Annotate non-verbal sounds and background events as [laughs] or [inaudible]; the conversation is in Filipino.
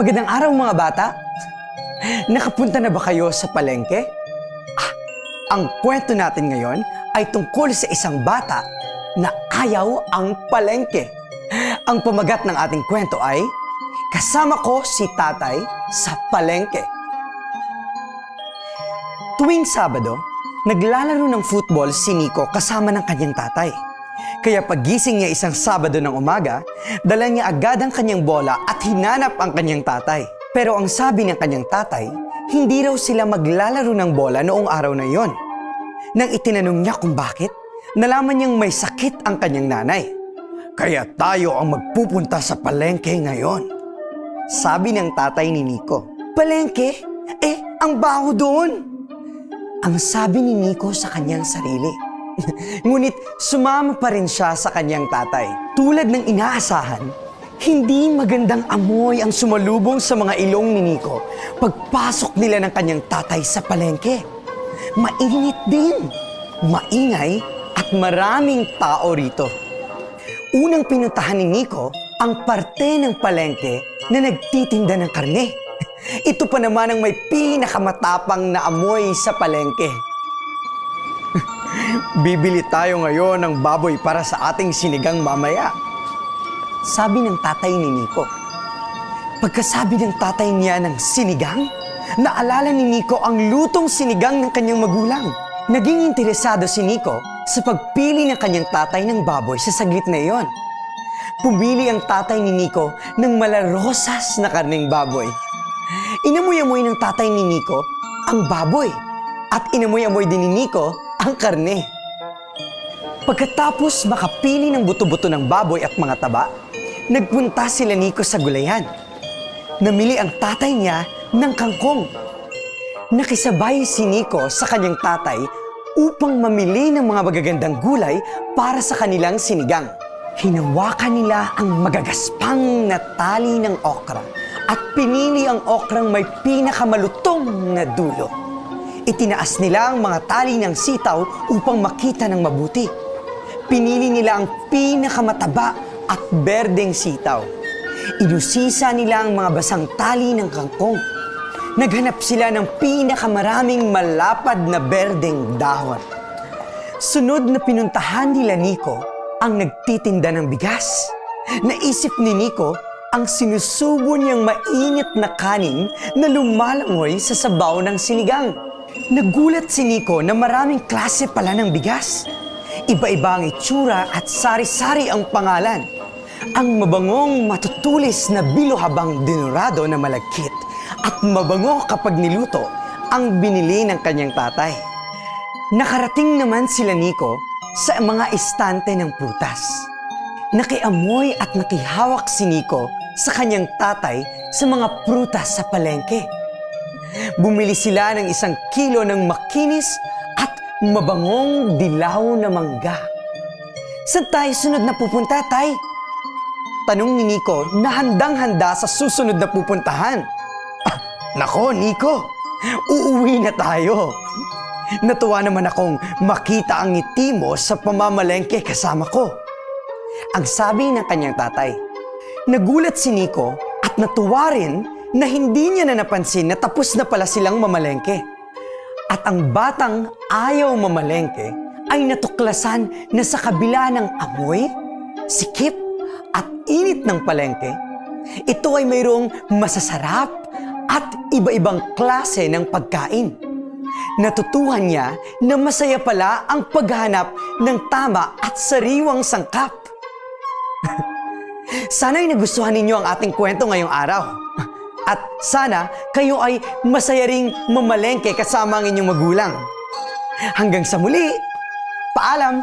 Magandang araw mga bata. Nakapunta na ba kayo sa palengke? Ah, ang kwento natin ngayon ay tungkol sa isang bata na ayaw ang palengke. Ang pamagat ng ating kwento ay Kasama ko si tatay sa palengke. Tuwing Sabado, naglalaro ng football si Nico kasama ng kanyang tatay. Kaya pagising niya isang Sabado ng umaga, dala niya agad ang kanyang bola at hinanap ang kanyang tatay. Pero ang sabi ng kanyang tatay, hindi raw sila maglalaro ng bola noong araw na yon. Nang itinanong niya kung bakit, nalaman niyang may sakit ang kanyang nanay. Kaya tayo ang magpupunta sa palengke ngayon. Sabi ng tatay ni Nico. Palengke? Eh, ang baho doon. Ang sabi ni Nico sa kanyang sarili. [laughs] Ngunit sumama pa rin siya sa kanyang tatay. Tulad ng inaasahan, hindi magandang amoy ang sumalubong sa mga ilong ni Nico pagpasok nila ng kanyang tatay sa palengke. Mainit din, maingay at maraming tao rito. Unang pinuntahan ni Nico ang parte ng palengke na nagtitinda ng karne. [laughs] Ito pa naman ang may pinakamatapang na amoy sa palengke. Bibili tayo ngayon ng baboy para sa ating sinigang mamaya. Sabi ng tatay ni Nico. Pagkasabi ng tatay niya ng sinigang, naalala ni Nico ang lutong sinigang ng kanyang magulang. Naging interesado si Nico sa pagpili ng kanyang tatay ng baboy sa saglit na iyon. Pumili ang tatay ni Nico ng malarosas na karning baboy. Inamoy-amoy ng tatay ni Nico ang baboy at inamoy-amoy din ni Nico ang karne. Pagkatapos makapili ng buto-buto ng baboy at mga taba, nagpunta sila Nico sa gulayan. Namili ang tatay niya ng kangkong. Nakisabay si Nico sa kanyang tatay upang mamili ng mga magagandang gulay para sa kanilang sinigang. Hinawakan nila ang magagaspang na tali ng okra at pinili ang okrang may pinakamalutong na dulo. Itinaas nila ang mga tali ng sitaw upang makita ng mabuti. Pinili nila ang pinakamataba at berdeng sitaw. Inusisa nila ang mga basang tali ng kangkong. Naghanap sila ng pinakamaraming malapad na berdeng dahon. Sunod na pinuntahan nila Nico ang nagtitinda ng bigas. Naisip ni Nico ang sinusubo niyang mainit na kanin na lumalangoy sa sabaw ng sinigang. Nagulat si Nico na maraming klase pala ng bigas. Iba-iba ang itsura at sari-sari ang pangalan. Ang mabangong matutulis na bilohabang dinurado na malagkit at mabango kapag niluto ang binili ng kanyang tatay. Nakarating naman sila Nico sa mga istante ng prutas. Nakiamoy at nakihawak si Nico sa kanyang tatay sa mga prutas sa palengke. Bumili sila ng isang kilo ng makinis at mabangong dilaw na mangga. Saan tayo sunod na pupunta, tay? Tanong ni Nico na handang-handa sa susunod na pupuntahan. Ah, nako, Nico! Uuwi na tayo! Natuwa naman akong makita ang ngiti mo sa pamamalengke kasama ko. Ang sabi ng kanyang tatay. Nagulat si Nico at natuwa rin na hindi niya na napansin na tapos na pala silang mamalengke. At ang batang ayaw mamalengke ay natuklasan na sa kabila ng amoy, sikip at init ng palengke, ito ay mayroong masasarap at iba-ibang klase ng pagkain. Natutuhan niya na masaya pala ang paghanap ng tama at sariwang sangkap. [laughs] Sana'y nagustuhan ninyo ang ating kwento ngayong araw. At sana kayo ay masaya ring mamalengke kasama ang inyong magulang. Hanggang sa muli, paalam!